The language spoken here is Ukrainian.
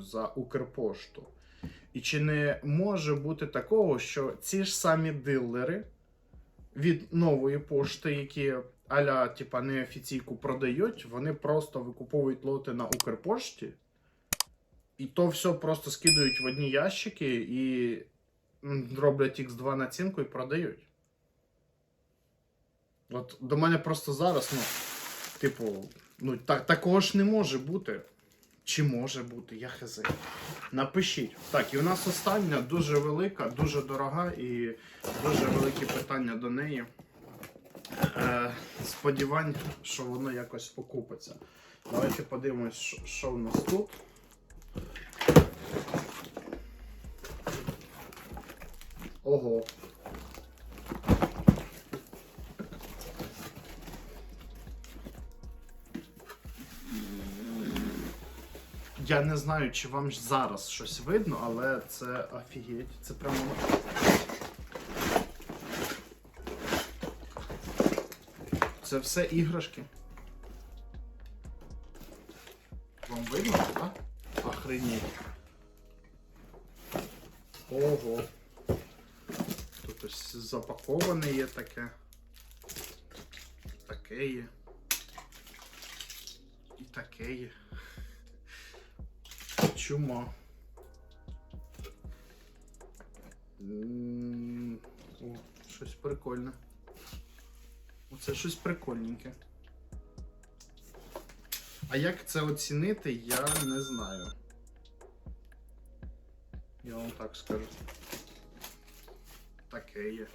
за Укрпошту. І чи не може бути такого, що ці ж самі дилери від нової пошти, які аля, типа, неофіційку продають, вони просто викуповують лоти на Укрпошті, і то все просто скидують в одні ящики і роблять X2 націнку і продають. От до мене просто зараз, ну, типу, ну, так, такого ж не може бути. Чи може бути, я хз. Напишіть. Так, і у нас остання дуже велика, дуже дорога і дуже великі питання до неї. Е, сподівань, що воно якось окупиться. Давайте подивимось, що, в нас тут. Ого. Я не знаю, чи вам зараз щось видно, але це офігеть. Це прямо. Це все іграшки. Вам видно, так? Охренеть. Ого. Тут ось запаковане є таке. Таке є. І таке є. Чума. О, щось прикольне. Оце щось прикольненьке. А як це оцінити, я не знаю. Я вам так скажу. Таке є.